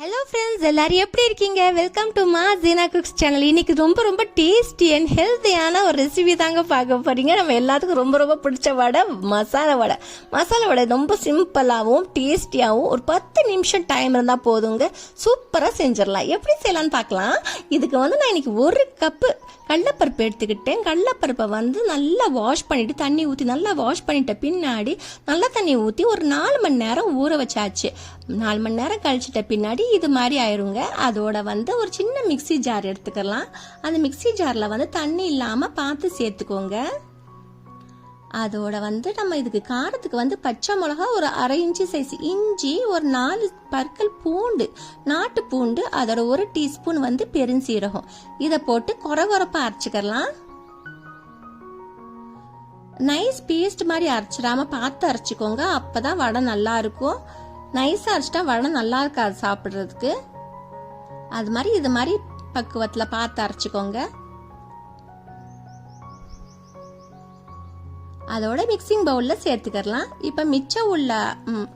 Hello friends எல்லாரும் எப்படி இருக்கீங்க? வெல்கம் டு மா ஜீனா குக்ஸ் சேனல் இன்னைக்கு ரொம்ப ரொம்ப டேஸ்டி அண்ட் ஹெல்த்தியான ஒரு ரெசிபி தாங்க பார்க்க போறீங்க. நம்ம எல்லாத்துக்கும் ரொம்ப ரொம்ப பிடிச்ச வடை மசாலா வடை. மசாலா வடை ரொம்ப சிம்பிளாகவும் டேஸ்டியாகவும் ஒரு பத்து நிமிஷம் டைம் இருந்தால் போதுங்க. சூப்பராக செஞ்சிடலாம். எப்படி செய்யலாம்னு பார்க்கலாம். இதுக்கு வந்து நான் இன்னைக்கு ஒரு கப்பு கடலப்பருப்பு எடுத்துக்கிட்டேன். கடலப்பருப்பை வந்து நல்லா வாஷ் பண்ணிட்டு தண்ணி ஊற்றி நல்லா வாஷ் பண்ணிட்ட பின்னாடி நல்லா தண்ணி ஊற்றி ஒரு நாலு மணி நேரம் ஊற வச்சாச்சு. நாலு மணி நேரம் கழிச்சிட்ட பின்னாடி இது மாதிரி ஆயிருங்க. அதோட வந்து ஒரு சின்ன மிக்ஸி ஜார் எடுத்துக்கலாம். அந்த மிக்ஸி ஜாரில் வந்து தண்ணி இல்லாமல் பார்த்து சேர்த்துக்கோங்க. அதோட வந்து நம்ம இதுக்கு காரத்துக்கு வந்து பச்சை மிளகா ஒரு அரை இன்ச்சு சைஸ் இஞ்சி ஒரு நாலு பற்கள் பூண்டு நாட்டு பூண்டு அதோட ஒரு டீஸ்பூன் வந்து பெருஞ்சீரகம். இதை போட்டு குறை குறைப்பா அரைச்சிக்கலாம். நைஸ் பேஸ்ட் மாதிரி அரைச்சிடாம பார்த்து அரைச்சிக்கோங்க. அப்பதான் வடை நல்லா இருக்கும். நைஸாக அரைச்சிட்டா வடை நல்லா இருக்காது சாப்பிட்றதுக்கு? அது மாதிரி இது மாதிரி பக்குவத்தில் பார்த்து அரைச்சிக்கோங்க. அதோட மிக்சிங் பவுலில் சேர்த்துக்கிறலாம். இப்போ மிச்சம் உள்ள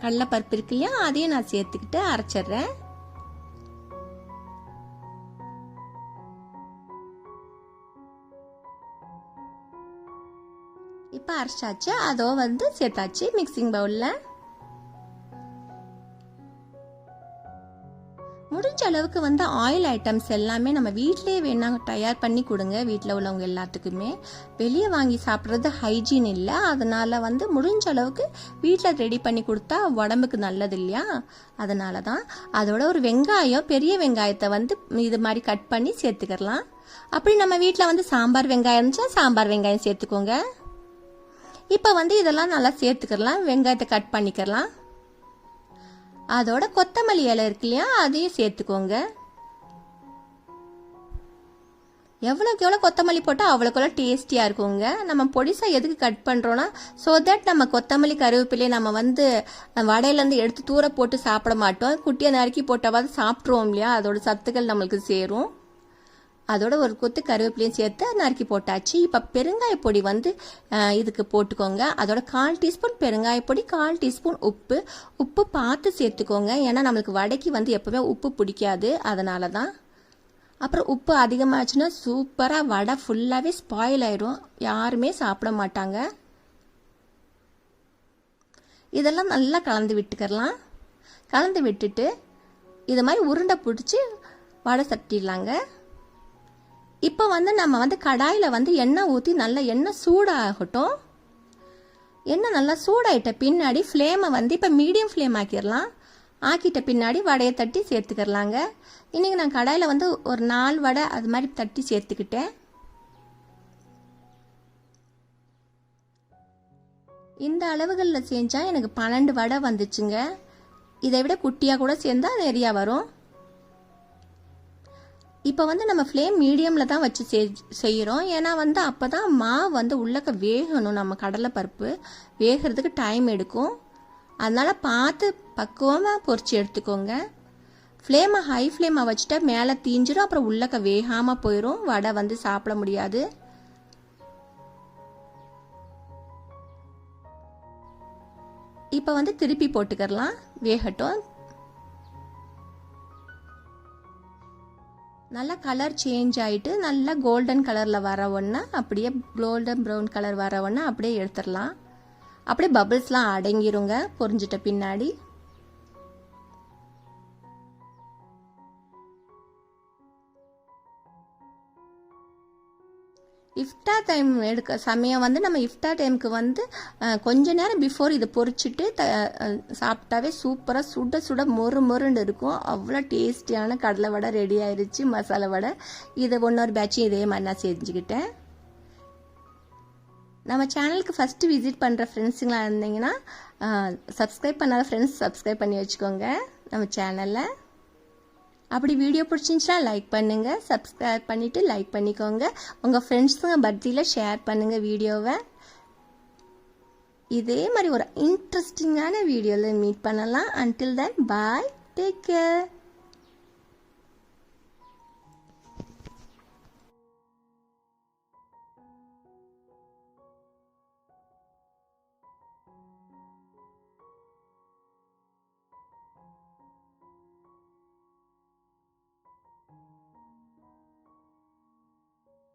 கடலைப்பருப்பு இருக்கு இல்லையா அதையும் நான் சேர்த்துக்கிட்டு அரைச்சிடுறேன். இப்போ அரைச்சாச்சு. அதோ வந்து சேர்த்தாச்சு மிக்சிங் பவுலில் முடிஞ்ச அளவுக்கு வந்து ஆயில் ஐட்டம்ஸ் எல்லாமே நம்ம வீட்டிலேயே வேணாங்க தயார் பண்ணி கொடுங்க வீட்டில் உள்ளவங்க எல்லாத்துக்குமே. வெளியே வாங்கி சாப்பிட்றது ஹைஜீன் இல்லை. அதனால் வந்து முடிஞ்ச அளவுக்கு வீட்டில் ரெடி பண்ணி கொடுத்தா உடம்புக்கு நல்லது இல்லையா? அதனால தான் அதோட ஒரு வெங்காயம் பெரிய வெங்காயத்தை வந்து இது மாதிரி கட் பண்ணி சேர்த்துக்கலாம். அப்படி நம்ம வீட்டில் வந்து சாம்பார் வெங்காயம் இருந்துச்சா சாம்பார் வெங்காயம் சேர்த்துக்கோங்க. இப்போ வந்து இதெல்லாம் நல்லா சேர்த்துக்கலாம் வெங்காயத்தை கட் பண்ணிக்கலாம். அதோட கொத்தமல்லி இலை இருக்கு இல்லையா அதையும் சேர்த்துக்கோங்க. எவ்வளோக்கு எவ்வளோ கொத்தமல்லி போட்டால் அவ்வளோக்குள்ள டேஸ்டியாக இருக்குங்க. நம்ம பொடிசாக எதுக்கு கட் பண்ணுறோன்னா ஸோ தட் நம்ம கொத்தமல்லி கருவேப்பிலையை நம்ம வந்து வடையிலேருந்து எடுத்து தூர போட்டு சாப்பிட மாட்டோம். குட்டியை நறுக்கி போட்டாவது சாப்பிட்ருவோம் இல்லையா அதோட சத்துக்கள் நம்மளுக்கு சேரும். அதோட ஒரு கொத்து கருவேப்பிலையும் சேர்த்து நறுக்கி போட்டாச்சு. இப்போ பெருங்காய பொடி வந்து இதுக்கு போட்டுக்கோங்க. அதோட கால் டீஸ்பூன் பெருங்காய பொடி கால் டீஸ்பூன் உப்பு. உப்பு பார்த்து சேர்த்துக்கோங்க. ஏன்னா நம்மளுக்கு வடைக்கு வந்து எப்பவுமே உப்பு பிடிக்காது. அதனால தான் அப்புறம் உப்பு அதிகமாகச்சுன்னா சூப்பராக வடை ஃபுல்லாகவே ஸ்பாயில் ஆயிடும் யாருமே சாப்பிட மாட்டாங்க. இதெல்லாம் நல்லா கலந்து விட்டுக்கலாம். கலந்து விட்டுட்டு இது மாதிரி உருண்டை பிடிச்சி வடை சட்டிடலாங்க இப்போ வந்து நம்ம வந்து கடாயில் வந்து எண்ணெய் ஊற்றி நல்லா எண்ணெய் சூடாகட்டும். எண்ணெய் நல்லா சூடாயிட்ட பின்னாடி ஃப்ளேமை வந்து இப்போ மீடியம் ஃப்ளேம் ஆக்கிடலாம் ஆக்கிட்ட பின்னாடி வடையை தட்டி சேர்த்துக்கிறலாங்க. இன்றைக்கி நான் கடாயில் வந்து ஒரு நாலு வடை அது மாதிரி தட்டி சேர்த்துக்கிட்டேன். இந்த அளவுகளில் செஞ்சால் எனக்கு பன்னெண்டு வடை வந்துச்சுங்க. இதை விட குட்டியாக கூட சேர்ந்தால் நிறையா வரும். இப்போ வந்து நம்ம ஃப்ளேம் மீடியமில் தான் வச்சு செய்கிறோம் ஏன்னா வந்து அப்போ தான் மாவு வந்து உள்ளக்க வேகணும். நம்ம கடலைப்பருப்பு வேகிறதுக்கு டைம் எடுக்கும். அதனால் பார்த்து பக்குவமாக பொறிச்சு எடுத்துக்கோங்க. ஃப்ளேமை ஹை ஃப்ளேமாக வச்சுட்டா மேலே தீஞ்சிரும். அப்புறம் உள்ளக்க வேகாமல் போயிடும் வடை வந்து சாப்பிட முடியாது. இப்போ வந்து திருப்பி போட்டுக்கிறலாம். வேகட்டும். நல்லா கலர் சேஞ்ச் ஆகிட்டு நல்லா கோல்டன் கலரில் வர ஒன்று அப்படியே கோல்டன் ப்ரௌன் கலர் வர ஒன்று அப்படியே எடுத்துடலாம். அப்படியே பபிள்ஸ்லாம் அடங்கிருங்க. பொறிஞ்சிட்ட பின்னாடி. இஃப்டா டைம் எடுக்க சமயம் வந்து நம்ம இஃப்டா டைமுக்கு வந்து கொஞ்ச நேரம் பிஃபோர் இதை பொறிச்சிட்டு த சாப்பிட்டாவே சூப்பராக சுட சுட மொறு மொறுன்னு இருக்கும். அவ்வளோ டேஸ்டியான கடலை வடை ரெடி ஆயிடுச்சு மசாலா வடை. இதை ஒன்றொரு பேட்சும் இதே மாதிரி நான் செஞ்சுக்கிட்டேன். நம்ம சேனலுக்கு ஃபஸ்ட்டு விசிட் பண்ணுற ஃப்ரெண்ட்ஸுங்களாக இருந்தீங்கன்னா சப்ஸ்கிரைப் பண்ணாத ஃப்ரெண்ட்ஸ் சப்ஸ்கிரைப் பண்ணி வச்சுக்கோங்க நம்ம சேனலில் அப்படி வீடியோ பிடிச்சிருந்துச்சுன்னா லைக் பண்ணுங்கள் சப்ஸ்கிரைப் பண்ணிவிட்டு லைக் பண்ணிக்கோங்க. உங்கள் ஃப்ரெண்ட்ஸுங்க பர்த்டேல ஷேர் பண்ணுங்கள் வீடியோவை இதே மாதிரி ஒரு இன்ட்ரெஸ்டிங்கான வீடியோவில் மீட் பண்ணலாம். Until then bye take care